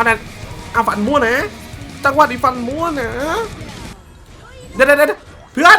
อันนั้นเอาฟันมั่วนะ จังหวะนี้ฟันมั่วนะ เดี๋ยวเดี๋ยวเด็ดเพื่อน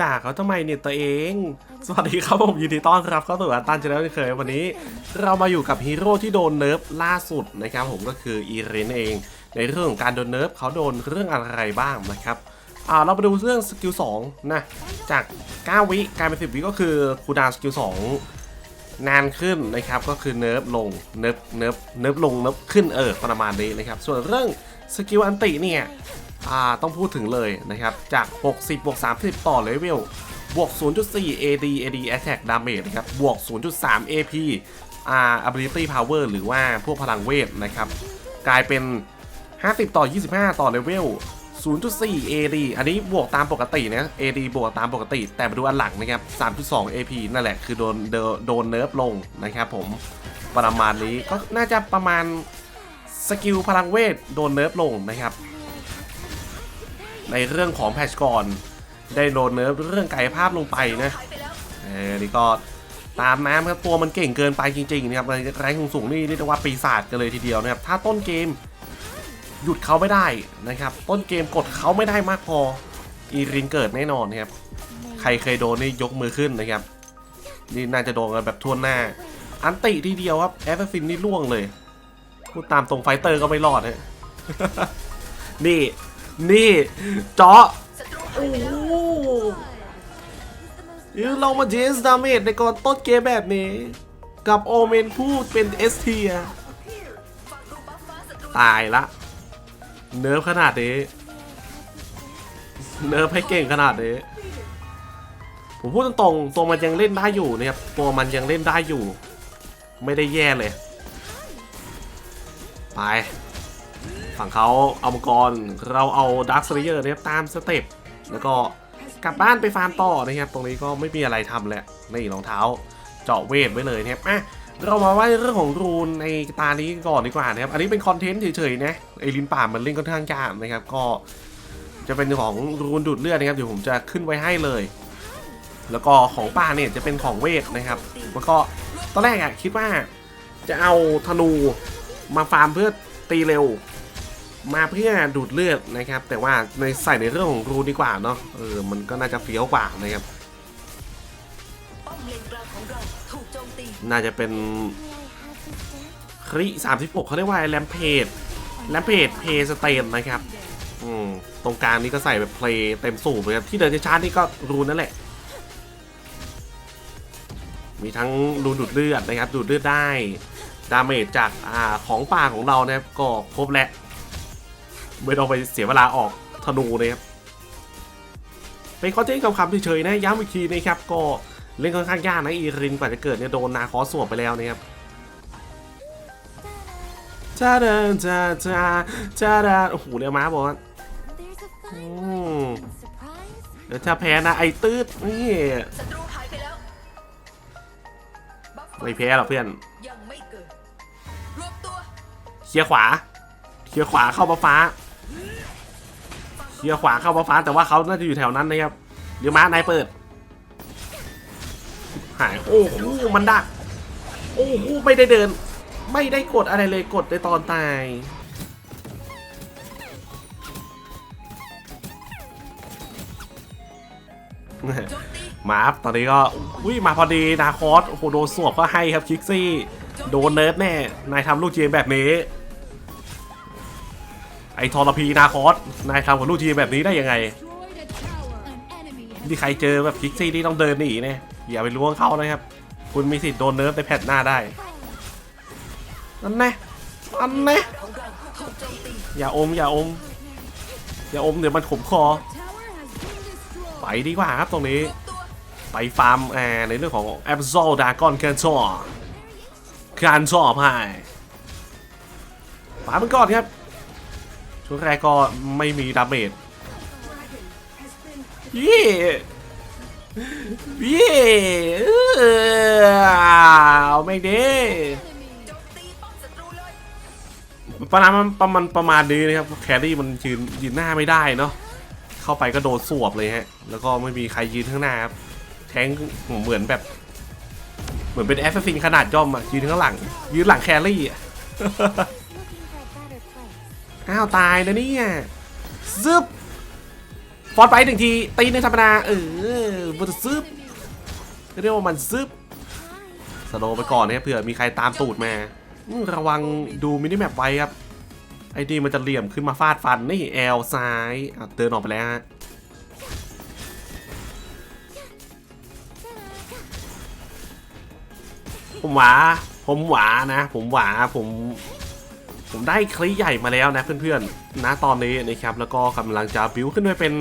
ด่าเขาทำไมเนี่ยตัวเอง สวัสดีครับผมยินดีต้อนรับเข้าสู่อันตันชาแนลที่เคยวันนี้ เรามาอยู่กับฮีโร่ที่โดนเนิร์ฟล่าสุดนะครับผมก็คืออีเรนเอง ในเรื่องของการโดนเนิร์ฟเขาโดนเรื่องอะไรบ้างนะครับอ่าเราไปดูเรื่องสกิล2นะจาก 9 วิกลายเป็น10 วิก็คือคูดาวสกิล2นานขึ้นนะครับก็คือเนิร์ฟลงเนิร์ฟเนิร์ฟเนิร์ฟลงเนิร์ฟขึ้นเออประมาณนี้นะครับส่วนเรื่องสกิลอันติเนี่ย อ่าต้องพูดถึงเลยนะครับ จาก 60บวก30 ต่อเลเวลบวก 0.4 AD AD Attack Damage นะครับ บวก 0.3 AP อ่า Ability Power หรือว่าพวกพลังเวทนะครับ กลายเป็น 50 ต่อ 25 ต่อเลเวล 0.4 AD อันนี้บวกตามปกตินะ AD บวกตามปกติ แต่มาดูอันหลังนะครับ 3.2 AP นั่นแหละ คือโดนโดนโดนเนิร์ฟลงนะครับผม ประมาณนี้ ก็น่าจะประมาณสกิลพลังเวทโดนเนิร์ฟลงนะครับ ในเรื่องของแพชก่อน ได้โดนเนิร์ฟเรื่องกายภาพลงไปนะเออนี่ก็ตามน้ำครับตัวมันเก่งเกินไปจริงๆนะครับแรงสูงๆนี่เรียกได้ว่าปีศาจกันเลยทีเดียวนะครับ ถ้าต้นเกมหยุดเขาไม่ได้นะครับ ต้นเกมกดเขาไม่ได้มากพออีรินเกิดแน่นอนนะครับ ใครเคยโดนนี่ยกมือขึ้นนะครับ นี่น่าจะโดนกันแบบทั่วหน้า อันติทีเดียวครับแอสซินนี่ล่วงเลย พูดตามตรงไฟเตอร์ก็ไม่รอดฮะนี่ นี่เจาะยโอ้เรามาเจสดาเมจในก่อนต้นเกมแบบนี้ กับโอเมนพูดเป็นเอสเทียตรูตายละ เนิร์ฟขนาดนี้ เนิร์ฟให้เก่งขนาดนี้ ผมพูดตรงๆตัวมันยังเล่นได้อยู่นะครับ ตัวมันยังเล่นได้อยู่ ไม่ได้แย่เลย ไป ฝั่งเขาเอามังกรเราเอาดาร์ค l ลเยอร์นะครับตามสเต็ปแล้วก็กลับบ้านไปฟาร์มต่อนะครับ ตรงนี้ก็ไม่มีอะไรทำแหละนี่รองเท้า เจาะเวทไว้เลยนะครับอะเรามาว่าเรื่องของรูนในตานี้ก่อนดีกว่านะครับ อันนี้เป็นคอนเทนต์เฉยๆนะไอลินป่ามันเล่นค่อนข้างยากนะครับ ก็จะเป็นของรูนดูดเลือดนะครับเดี๋ยวผมจะขึ้นไว้ให้เลย แล้วก็ของป่าเนี่ยจะเป็นของเวทนะครับแล้วก็ตอนแรกอะคิดว่าจะเอาธนูมาฟาร์มเพื่อตีเร็ว มาเพื่อดูดเลือดนะครับ แต่ว่าในใส่ในเรื่องของรูดีกว่าเนาะเออมันก็น่าจะเฟี้ยวกว่านะครับน่าจะเป็นคริ36เขาเรียกว่าแรมเพจแรมเพจเพสเตนนะครับอืมตรงกลางนี้ก็ใส่แบบเพลย์เต็มสูบเลยครับที่เดินช้าๆนี่ก็รูนั่นแหละ มีทั้งรูดูดเลือดนะครับ ดูดเลือดได้ดาเมจจากอ่าของป่าของเรานะครับก็ครบแล้ว ไม่ต้องไปเสียเวลาออกธนูนะครับเป็นคอนเทนต์คำๆเฉยๆนะย้ำอีกทีนะครับก็เล่นค่อนข้างยากนะอีรินกว่าจะเกิดเนี่ยโดนนาคอสวมไปแล้วนะครับจ้าเดินจ้าจ้าจ้าดาโอ้โหเรียวม้าบอกว่า There's a Mm. fun surprise. เดี๋ยวถ้าแพ้นะไอ้ตืดนี่ศัตรูหายไม่แพ้หรอกเพื่อนเกิดรวบตัวเคลียร์ขวาเคลียร์ขวาเข้ามาฟ้า เคียร์ขวาเข้ามาฟ้าแต่ว่าเขาน่าจะอยู่แถวนั้นนะครับเดี๋ยวม้านายเปิด หายโอ้โหมันดักโอ้โหไม่ได้เดิน ไม่ได้กดอะไรเลยกดในตอนตายมาครับตอนนี้ก็อุ้ยมาพอดีนาคอสโอ้โหโดนสวบก็ให้ครับคิกซี่ โดนเนิร์ฟแน่ นายทำลูกเจมแบบนี้ ไอ้ทรพีนาคอสนายทำกับลูกเจมแบบนี้ได้ยังไง Destroyed a tower. An enemy has ที่ใครเจอแบบคิกซี่ที่ต้องเดินหนีเนี่ยอย่าไปล้วงเขานะครับ คุณมีสิทธิ์โดนเนิร์ฟในแพทหน้าได้นั่นแน่อันแน่องเราถูกโจมตีอย่าอมอย่าอม อย่าอมเดี๋ยวมันขมคอ ไปดีกว่าครับตรงนี้ ไปฟาร์มแอในเรื่องของ a b s o l d a g o n การชอบการชอบให้ฟาร์มมันก่อนครับ ช่วงแรกก็ไม่มีดาเมจเย่เย่เอาไม่ดีป้อมศัตรูเลยประมาณประมาณประมาณนี้นะครับแครี่มันยืนยืนหน้าไม่ได้เนาะเข้าไปก็โดนสวบเลยฮะ แล้วก็ไม่มีใครยืนข้างหน้าครับแทงเหมือนแบบ เหมือนเป็นแอสซัสซินขนาดย่อมอะยืนข้างหลัง ยืนหลังแครี่อะ อ้าวตายนะเนี่ยซึบฟอดไปหนึ่งที ตีในธรรมดา เออมันซึบเรียกว่ามันซึบสโลไปก่อนนะครับเผื่อมีใครตามตูดมา ระวังดูมินิแมปไว้ครับ ไอ้ดีมันจะเหลี่ยมขึ้นมาฟาดฟัน นี่แอลซ้ายอะเดินออกไปแล้วฮะผมหวา ผมหวานะ ผมหวา ผม ผมได้คลีใหญ่มาแล้วนะเพื่อนๆนะตอนนี้นะครับแล้วก็กำลังจะบิวขึ้นไปเป็น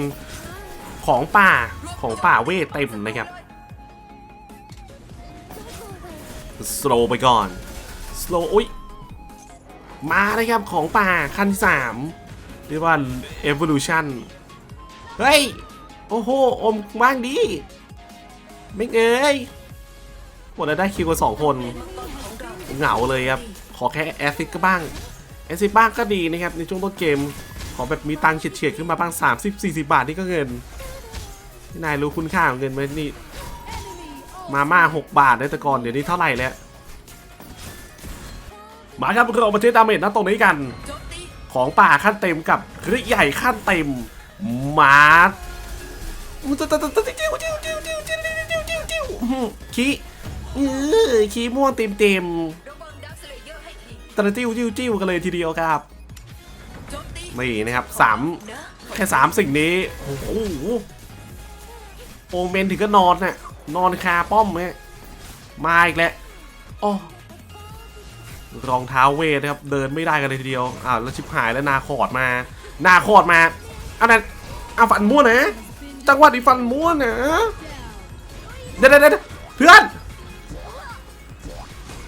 ของป่าของป่าเวทเต็มนะครับสโลไปก่อนสโลอุ้ยมานะครับของป่าขั้นที่สามเรียกว่า evolution เฮ้ย โอ้โห อมบ้างดีไม่เอ้ยหมดแล้วได้คิวกันสองคน เหงาเลยครับ ขอแค่แอสซิดก็บ้าง แอซิบ้างก็ดีนะครับ ในช่วงต้นเกม ขอแบบมีตังค์เฉียดๆขึ้นมาบ้าง 30 40 บาทนี่ก็เงินนี่นายรู้คุณค่าของเงินไหมนี่ มาม่า 6 บาทได้แต่ก่อน เดี๋ยวนี้เท่าไหร่แล้ว มาครับเรามาเทสดาเมจนะตรงนี้กัน ของป่าขั้นเต็มกับคริใหญ่ขั้นเต็มมาขี้เออขี้ม่วงเต็มเต็ม ตะจิ้วจิ้วจิ้วกันเลยทีเดียวครับนี่นะครับสามแค่สามสิ่งนี้ โอ้โหโอเมนถึงก็นอนน่ะนอนคาป้อมฮะมาอีกแล้วโอ้รองเท้าเวทนะครับ เดินไม่ได้กันเลยทีเดียวอ้าวแล้วชิบหายแล้วนาคอดมา นาคอดมาอันนั้นเอาฟันม้วนนะจังหวะนี้ฟันม้วนนะเดี๋ยวเดี๋ยวเดี๋ยวเพื่อน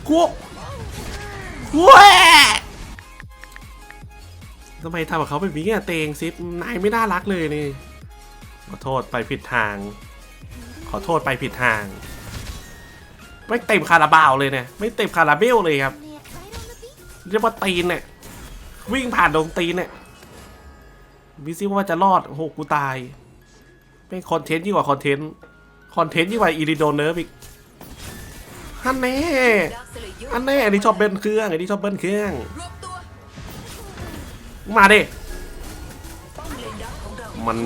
กูกูแห วทำไมทำกับเขาแบบนี้อะเตงซิปนายไม่น่ารักเลยนี่ ขอโทษไปผิดทาง ขอโทษไปผิดทาง ไม่เต็มคาราบาวเลยเนี่ยไม่เต็มคาราเบลเลยครับ เรียกว่าตีนเนี่ยวิ่งผ่านดงตีนเนี่ยวิซิว่าจะรอดโอ้โหกูตายเป็นคอนเทนต์ยิ่งกว่าคอนเทนต์ คอนเทนต์ยิ่งกว่าอีริโดเนิร์ฟอีกฮันแน่ อร์อันแน่อันนี้ชอบเบิ้ลเครื่องอันนี้ชอบเบิ้ลเครื่องรวมตัวมาดิป้อมเลนดักของเรามัน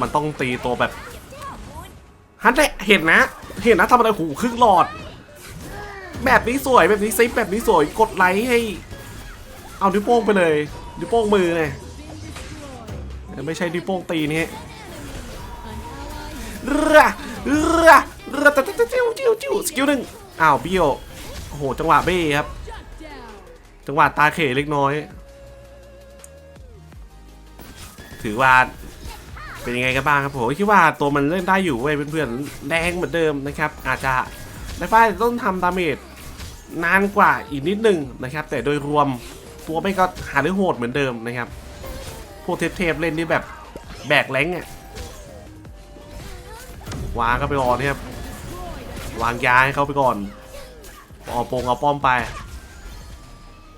มันต้องตีตัวแบบฮันแน่เห็นนะ เห็นนะทำอะไรหูครึ่งหลอด แบบนี้สวยแบบนี้ซิปแบบนี้สวยกดไลค์ให้ เอานิ้วโป้งไปเลยนิ้วโป้งมือไงไม่ใช่นิ้วโป้งตีนี่ An ally เรือเรือเรือจิ้วจิ้วจิ้วจิ้วสกิลหนึ่งอ้าวเบี้ยว โอ้โหจังหวะเบ้ครับ จังหวะตาเขเล็กน้อย ถือว่าเป็นยังไงกันบ้างครับผมคิดว่าตัวมันเล่นได้อยู่เว้ยเพื่อนๆแรงเหมือนเดิมนะครับ อาจจะในไฟล์ต้องทำดาเมจนานกว่าอีกนิดนึงนะครับ แต่โดยรวมตัวไม่ก็หาได้โหดเหมือนเดิมนะครับ พวกเทพๆเล่นนี่แบบแบกแรงอะวางก็ไปก่อนนะครับวางยาให้เขาไปก่อน เอาโปงเอาป้อมไป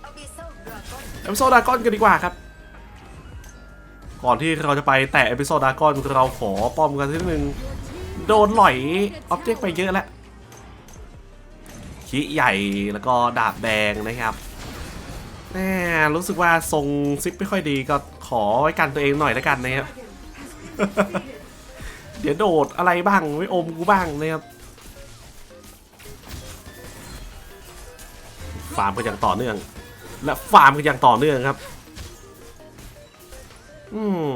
อบิโซดราก้อนเอพิโซดดากอนกันดีกว่าครับ ก่อนที่เราจะไปแตะเอพิโซดดากอนเราขอป้อมกันทีนึงโดนหล่อยออบเจกต์ไปเยอะแล้วขี้ใหญ่แล้วก็ดาบแดงนะครับแหมรู้สึกว่าทรงซิปไม่ค่อยดีก็ขอไว้กันตัวเองหน่อยแล้วกันนะครับ เดี๋ยวโดดอะไรบ้างไม่อมกูบ้างนะครับ ฟาร์มกันอย่างต่อเนื่อง และฟาร์มกันอย่างต่อเนื่องครับ อืม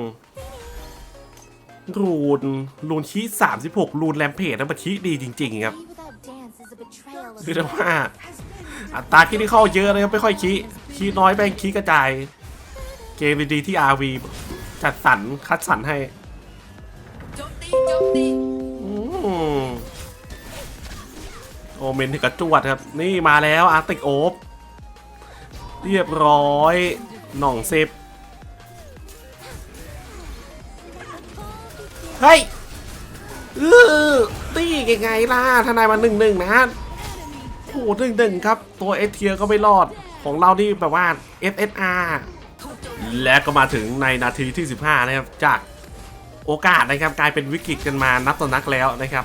รูนรูนคีสามสิบหกรูนแรมเพจนะมันคีดีจริง ๆ ครับ Be without dance is a betrayal of คือว่าอัตราคีที่เข้าเยอะนะครับไม่ค่อยคีคีน้อยแม่งคีกระจาย เกมดีๆที่ RV จัดสรรคัดสรรให้ โอเมนต์ถึงกระจวดครับ นี่มาแล้วอาร์ติกโอฟเรียบร้อยหน่องเซฟเฮ้ยเออตียังไงล่ะทนายมาหนึ่งหนึ่งนะโอ้หนึ่งหนึ่งครับ ตัวเอเทียก็ไม่รอดของเรานี่แบบว่า FSR และก็มาถึงในนาทีที่ 15 นะครับ จากโอกาสนะครับกลายเป็นวิกฤตกันมานับต่อนักแล้วนะครับ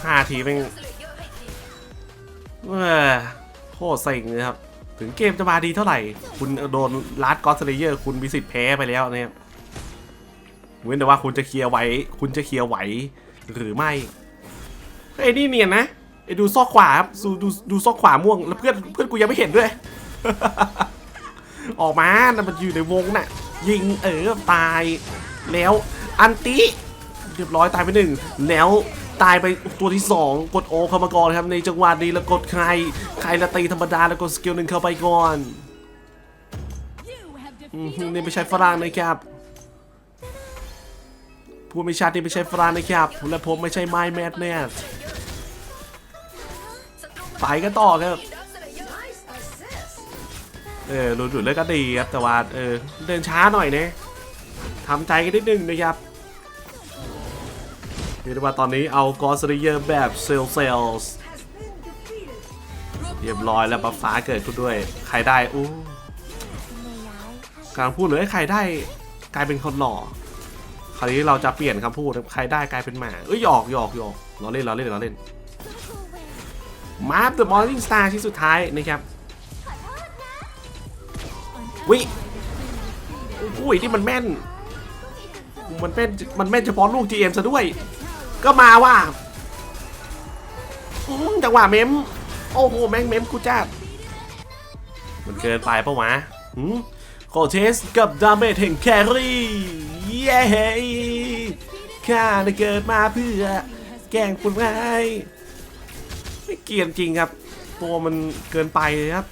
15 ทีแม่งสเลเโคตรเซ็งเลยครับ ถึงเกมจะมาดีเท่าไหร่ คุณโดนลาดกอสเลเยอร์คุณมีสิทธิ์แพ้ไปแล้วนะครับเว้นแต่ว่าคุณจะเคลียร์ไหวคุณจะเคลียร์ไหวหรือไม่ไอ้นี่เนียนนะไอ้ดูซอกขวาครับดูดูดูซอกขวาม่วงแล้วเพื่อนเพื่อนกูยังไม่เห็นด้วย ออกมานะมันอยู่ในวงน่ะ ยิงเออตายแล้วอันติเรียบร้อยตายไปหนึ่งแล้ว ตายไปตัวที่สองกดโอเข้ามาก่อนครับในจังหวะนี้แล้วกดใครใครละตีธรรมดาแล้วกดสกิลหนึ่งเข้าไปก่อนนี่ไม่ใช่ฝรั่งนะครับพูดไม่ชัดนี่ไม่ใช่ฝรั่งนะครับ และผมไม่ใช่ไม้แมดเนสศัตรูไปกันต่อครับดักเออหลุดหลุดเลยก็ดีครับแต่ว่าเออเดินช้าหน่อยเนี่ยทำใจกันนิดนึงนะครับ เรียกได้ว่าตอนนี้เอากอสเรียแบบเซลเซลส์เรียบร้อยแล้วบัฟฟ้าเกิดขึ้นด้วย ใครได้อู้กำลังพูดเลยใครได้กลายเป็นคนหล่อคราวนี้เราจะเปลี่ยนคำพูดใครได้กลายเป็นหมาเอ้ยหยอกหยอกหยอกเราเล่นเราเล่นเราเล่นมาร์ฟเดอะมอร์นิ่งสตาร์ที่สุดท้ายนะครับวิอุ้ยที่มันแม่น มันแม่นมันแม่นเฉพาะลูก GM ซะด้วย ก็มาว่าอืมจังหวะเมม โอ้โห แม่งเมมกูจ้าดมันเกินไปปะวะหืมโคเทสกับดาเมจแห่งแครี่ เย้ข้าได้เกิดมาเพื่อ แกล้งคุณไงไม่เกียนจริงครับ ตัวมันเกินไปครับ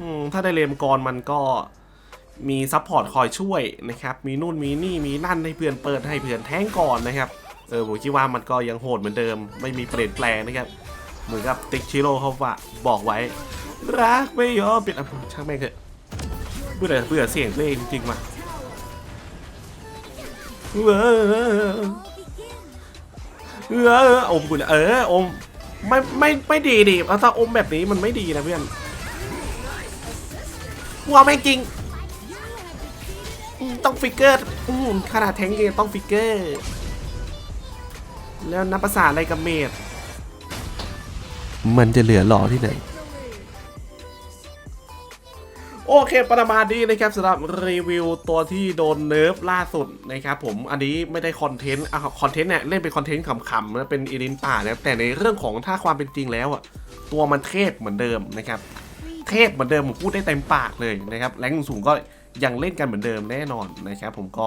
อืมถ้าได้เลมกรมันก็มีซัพพอร์ตคอยช่วยนะครับ มีนู่นมีนี่มีนั่นให้เพื่อนเปิดให้เพื่อนแท้งก่อนนะครับ เออผมคิดว่ามันก็ยังโหดเหมือนเดิม ไม่มีเปลี่ยนแปลงนะครับ เหมือนกับติ๊กชิโร่เขาว่าบอกไว้ รักไม่ยอมเปลี่ยนช่างแม่งเถอะเบื่อเบื่อเสียงตัวเองจริงๆว่ะเออเอออมกูเนี่ยเอออมไม่ไม่ไม่ดีดิเอาถ้าอมแบบนี้มันไม่ดีนะเพื่อนวัวแม่งจริง ต้องฟิกเกอร์ขนาดแทงยังต้องฟิกเกอร์ แล้วนับภาษาอะไรกับเมดมันจะเหลือหล่อที่ไหน โอเค ประมาณนี้นะครับสำหรับรีวิวตัวที่โดนเนิร์ฟล่าสุดนะครับผมอันนี้ไม่ได้คอนเทนต์อะคอนเทนต์เนี่ยเล่นเป็นคอนเทนต์ขำๆนะเป็นอีลินป่านะครับแต่ในเรื่องของถ้าความเป็นจริงแล้วอะตัวมันเทพเหมือนเดิมนะครับเทพเหมือนเดิมผมพูดได้เต็มปากเลยนะครับแรงสูงก็ยังเล่นกันเหมือนเดิมแน่นอนนะครับผมก็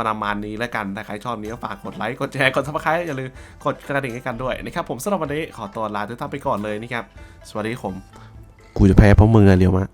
ประมาณนี้แล้วกันถ้าใครชอบนี้ก็ฝากกดไลค์กดแชร์กดซับสไครต์อย่าลืมกดกระดิ่งให้กันด้วยนะครับผมสำหรับวันนี้ขอตัวลาทุกท่านไปก่อนเลยนะครับสวัสดีผมกูจะแพ้เพราะมึงอะเรียวมะ